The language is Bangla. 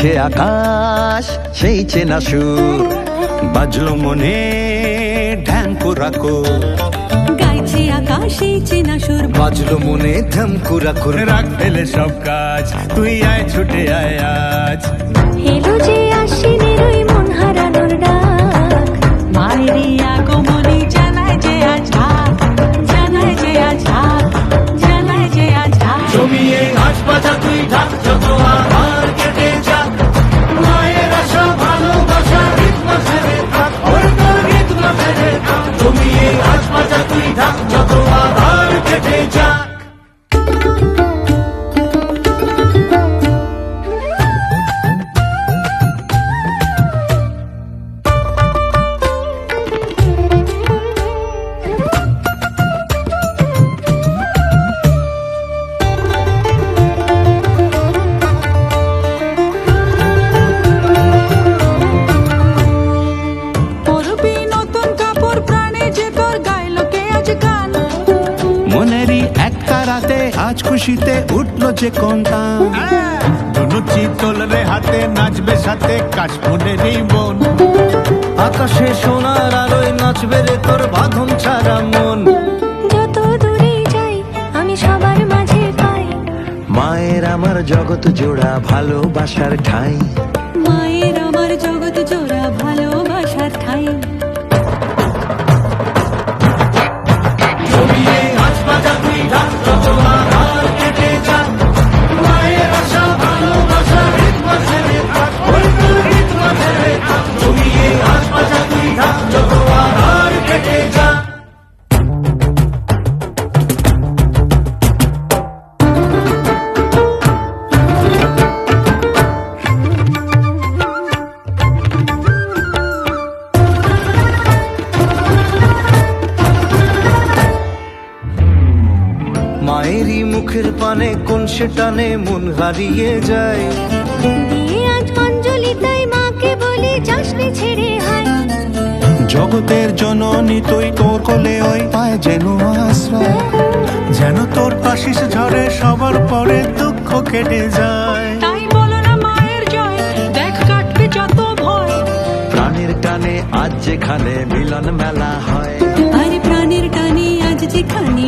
গাইছে আকাশ সেই চেনা সুর। বাজলো মনে ঢ্যাঙ্কু রাখো গাইছে আকাশে চেনা সুর। বাজলো মনে ধমকুরা রাখো রাখ ফেলে সব কাজ তুই আয় ছুটে আয় আজ খুশিতে উঠল যে কোনটা। ধনুচি তোলরে হাতে নাচবে সাথে কাশফুলেরই বোন আকাশে সোনার আলোয় নাচবে রে তোর বাঁধন ছাড়া মন। যত দূরে যাই আমি সবার মাঝে পাই। মায়ের আমার জগৎ জোড়া ভালোবাসার ঠাই। মায়েরই মুখের পানে কোন সে টানে মন হারিয়ে যায়। আজ অঞ্জলি তাই মাকে বলি যাসনি ছেড়ে জগতের জননী তুই তোর কোলে ওই পায় যেন আশ্রয়। যেন তোর আশিস ঝরে সবার পরে দুঃখ কেটে যায়। তাই বলো না মায়ের জয় দেখ কাটবে যত ভয়। প্রাণের টানে আজ যেখানে মিলন মেলা হয়। আরে প্রাণের টানে আজ যেখানে